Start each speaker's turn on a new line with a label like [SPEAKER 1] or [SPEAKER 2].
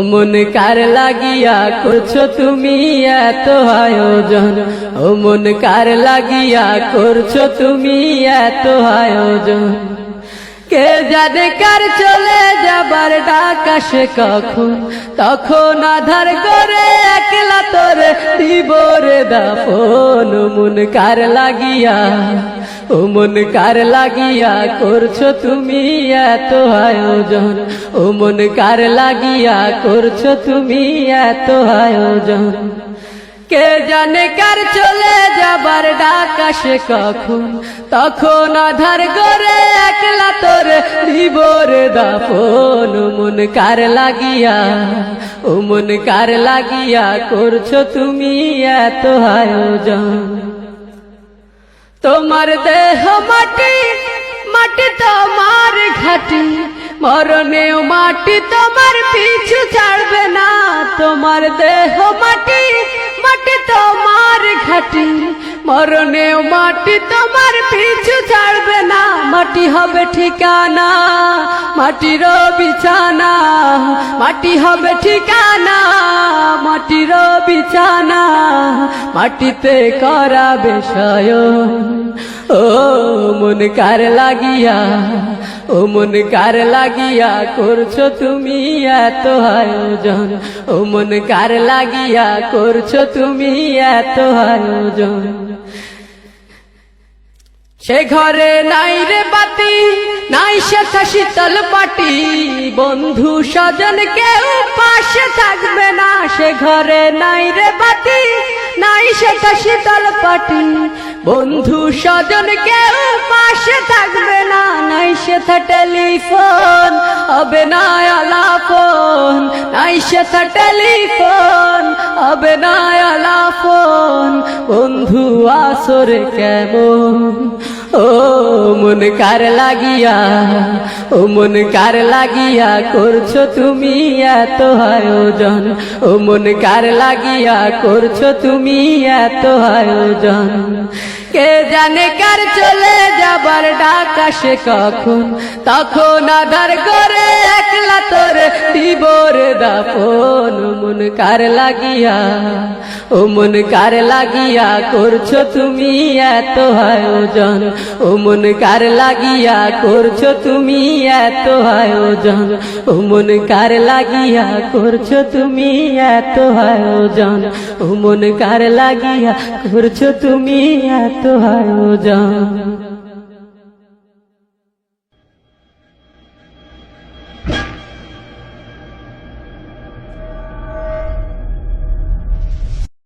[SPEAKER 1] মন কার লাগিয়া করছ তুমি এত আয়োজন? ও মন কার লাগিয়া করছ তুমি এত আয়োজন? কে জানে কার চলে যাবার ডাক আসে কখন? তখন আধার করে একলা তোর দিবরে দাফন। মন কার লাগিয়া ও মন কার লাগিয়া করছ তুমি এত আয়োজন? ও মন কার লাগিয়া করছ তুমি এত আয়োজন? কে জানে কার চলে যাবার ডাক কখন? তখন আধার করে একলা তোর দিবর দাফন। ও মন কার লাগিয়া, ও মন কার লাগিয়া করছ তুমি এত আয়োজন? তোমার দেহ মাটি মাটি তোমার ঘাটি, মরণেও মাটি তোমার পিছু ছাড়বে না। তোমার দেহ মাটি মাটি তোমার ঘাটি, মরণেও মাটি তোমার পিছু ছাড়বে মাটি হবে ঠিকানা, মাটির বিছানা, মাটি হবে ঠিকানা, মাটির বিছানা, মাটিতে করা বিষয় ও মন কার লাগিয়া, ও মন কার লাগিয়া করছ তুমি এত আয়োজন। ও মন কার লাগিয়া করছ তুমি এত আয়োজন। সে ঘরে নাই রে বাতি, নাই সেথা শীতল পাটি। বন্ধু স্বজন কেউ পাশে থাকবে না, সে ঘরে নাই রে বাতি, নাই সেথা শীতল পাটি। বন্ধু স্বজন কেউ পাশে থাকবে সেথা টেলিফোন, হবে না আলাপন। নাই সেথা টেলিফোন, হবে না আলাপন। বন্ধু, আসরে কেমন? ও মন কার লাগিয়া, ও মন কার লাগিয়া করছ তুমি এত আয়োজন? ও মন কার লাগিয়া করছ তুমি এত আয়োজন? কে জানে কার চলে যাবার ডাক কখন? তখন আধার করে একলা তোর দিবর দাপন। মন কার লাগিয়া ও মন কার লাগিয়া করছ তুমি এত আয়োজন? ও মন কার লাগিয়া করছ তুমি এত আয়োজন? ও মন কার লাগিয়া করছ তুমি এত আয়োজন? ও মন কার লাগিয়া করছ তুমি এত আয়োজন?